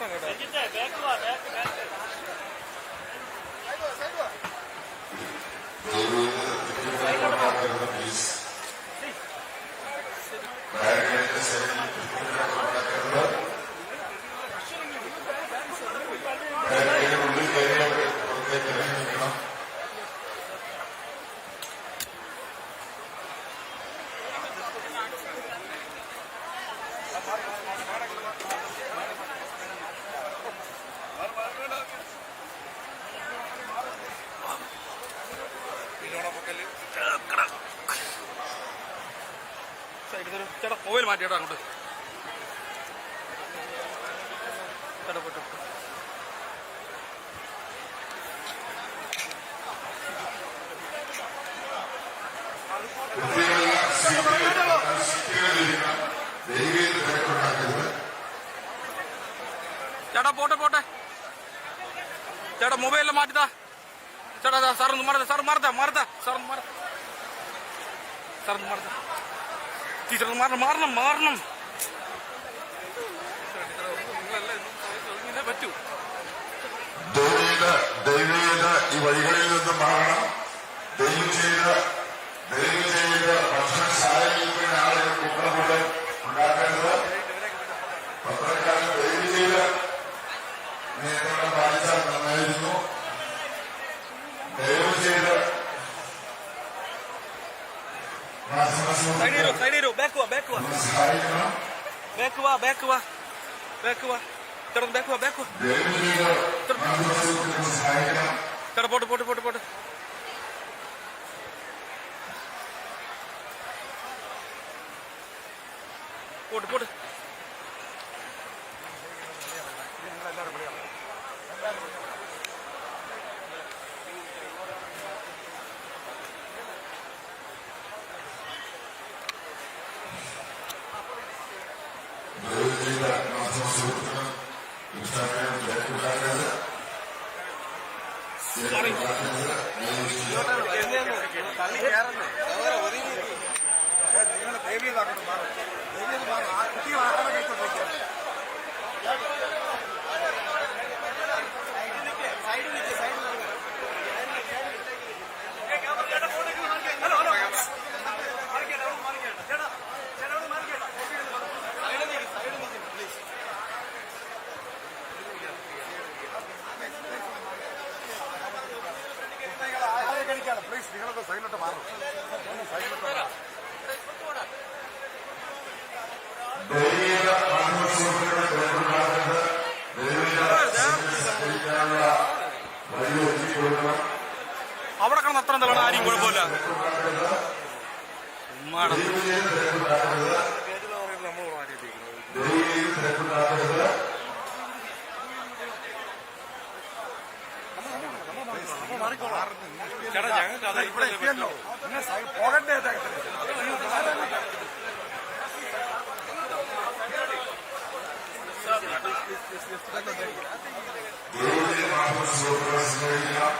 Kanada. Se quiser, vem pro o né? Sai, Dua, sai, Dua. Sai, Dua. Sai, Dua. ചേട്ടാ mobile മാറ്റി ചേട്ടാ അങ്ങോട്ട് ചേട്ടാ പോട്ടെ പോട്ടെ. ചേട്ടാ മൊബൈലിൽ മാറ്റിതാ. ചേട്ടാ സാറൊന്ന് മാറത്ത സാർ മാറത്ത മാറത്ത സാറൊന്ന് ഒന്ന് സാറൊന്ന് മാറത്ത ടീച്ചർ മാറണം മാറണം മാറണം. പറ്റൂ ദൈവീക ദൈവീക ഈ വഴികളിൽ നിന്ന് മാറണം ദൈവം ചെയ്ത ഭക്ഷണശാലയിൽ ആളുകൾ കുട്ടനമുള്ള ഉണ്ടാക്കരുത് പത്രക്കാരൻ ദൈവം ചെയ്ത നിയന്ത്രണം പാലിച്ചാൽ നന്നായിരുന്നു ദൈവം ചെയ്ത് സൈഡ് ചെയ്തോ സൈഡ് ചെയ്തോ ബാക്ക് വാ ബാക്ക് വാ സഹായിക്കണം ബാക്ക് വാ ബാക്ക് വാ ബാക്ക് വാ ചേട്ടാ ബാക്ക് വാ ബാക്ക് വാ പോട്ട് പോട്ടെ പോട്ടെ പോട്ടെ പോട്ടെ പോട്ടെ പോട്ടെ തിരക്കുണ്ടാക്കരുത് ദൈവം ചെയ്ത പ്ലീസ് നിങ്ങളൊക്കെ സൈഡിലോട്ട് മാറും ദൈവിക മാനവസുഹൃത്തുക്കളെ തിരക്കുണ്ടാക്കരുത് ദൈവിക സഞ്ചരിക്കാനുള്ള വഴി ഒരുക്കി കൊടുക്കണം എന്താണ് ആരും കുഴപ്പമില്ല. തിരക്കുണ്ടാക്കരുത് ചേട്ടാ ഞങ്ങൾക്ക് അത് ഇവിടെ എത്തിയല്ലോ. പോകണ്ടേ അദ്ദേഹത്തിന് ദൈവീക മാനവസുഹൃത്തുക്കളെ സ്നേഹിക്കണം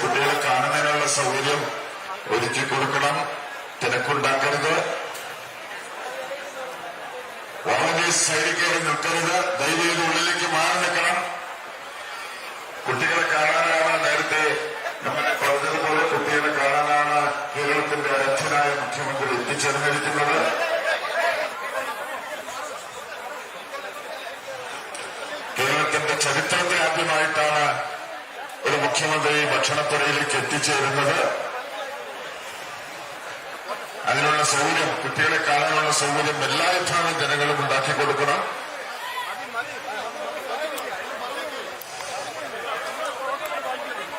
കുട്ടികളെ കാണുന്നതിനുള്ള സൗകര്യം ഒരുക്കി കൊടുക്കണം തിരക്കുണ്ടാക്കരുത്. വോളണ്ടിയേഴ്സ് സൈഡിൽ കയറി നിൽക്കരുത് ദൈവം ഉള്ളിലേക്ക് മാറി നിൽക്കണം. കുട്ടികളെ കാണാനാണ് നേരത്തെ നമ്മൾ പറഞ്ഞതുപോലെ കുട്ടികളെ കാണാനാണ് കേരളത്തിന്റെ അധ്യനായ മുഖ്യമന്ത്രി എത്തിച്ചേർന്നിരിക്കുന്നത്. കേരളത്തിന്റെ ചരിത്രത്തിൽ ആദ്യമായിട്ടാണ് ഒരു മുഖ്യമന്ത്രി ഭക്ഷണപ്പുരയിലേക്ക് എത്തിച്ചേരുന്നത്. സൗകര്യം കുട്ടികളെ കാണാനുള്ള സൗകര്യം എല്ലാ വിഭാഗം ജനങ്ങളും ഉണ്ടാക്കി കൊടുക്കണം.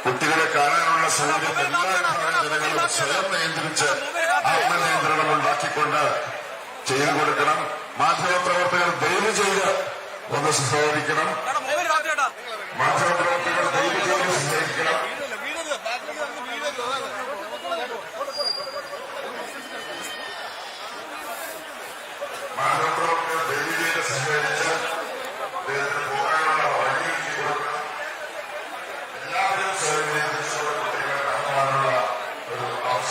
കുട്ടികളെ കാണാനുള്ള സൗകര്യം എല്ലാ വിഭാഗം ജനങ്ങളും സ്വയം നിയന്ത്രിച്ച് ആത്മനിയന്ത്രണം ഉണ്ടാക്കിക്കൊണ്ട് ചെയ്തു കൊടുക്കണം. മാധ്യമപ്രവർത്തകർ ദയവ് ചെയ്ത് ഒന്ന് സഹകരിക്കണം. മാധ്യമപ്രവർത്തകർ ദയവ് ചെയ്ത് സഹകരിക്കണം.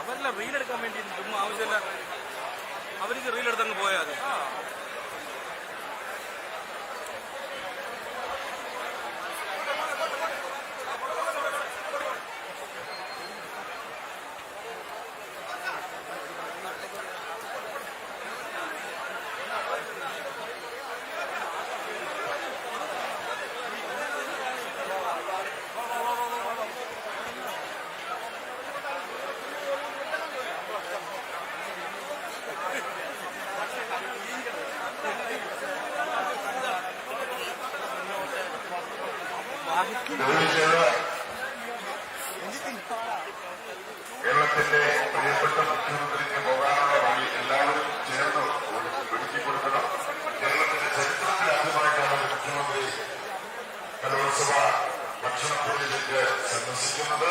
അവരെല്ലാം റീൽ എടുക്കാൻ വേണ്ടി ചുമ്മാ ആവശ്യമില്ല. അവർക്ക് റീൽ എടുത്തങ്ങ് പോയാൽ കേരളത്തിന്റെ പ്രിയപ്പെട്ട മുഖ്യമന്ത്രിക്ക് പോകാനുള്ള വഴി എല്ലാവരും ചേർന്ന് ഒരുക്കി കൊടുക്കണം. കേരളത്തിന്റെ ചരിത്രത്തിൽ ആദ്യമായിട്ടാണ് മുഖ്യമന്ത്രി കലോത്സവ ഭക്ഷണത്തോടിലേക്ക് സന്ദർശിക്കുന്നത്.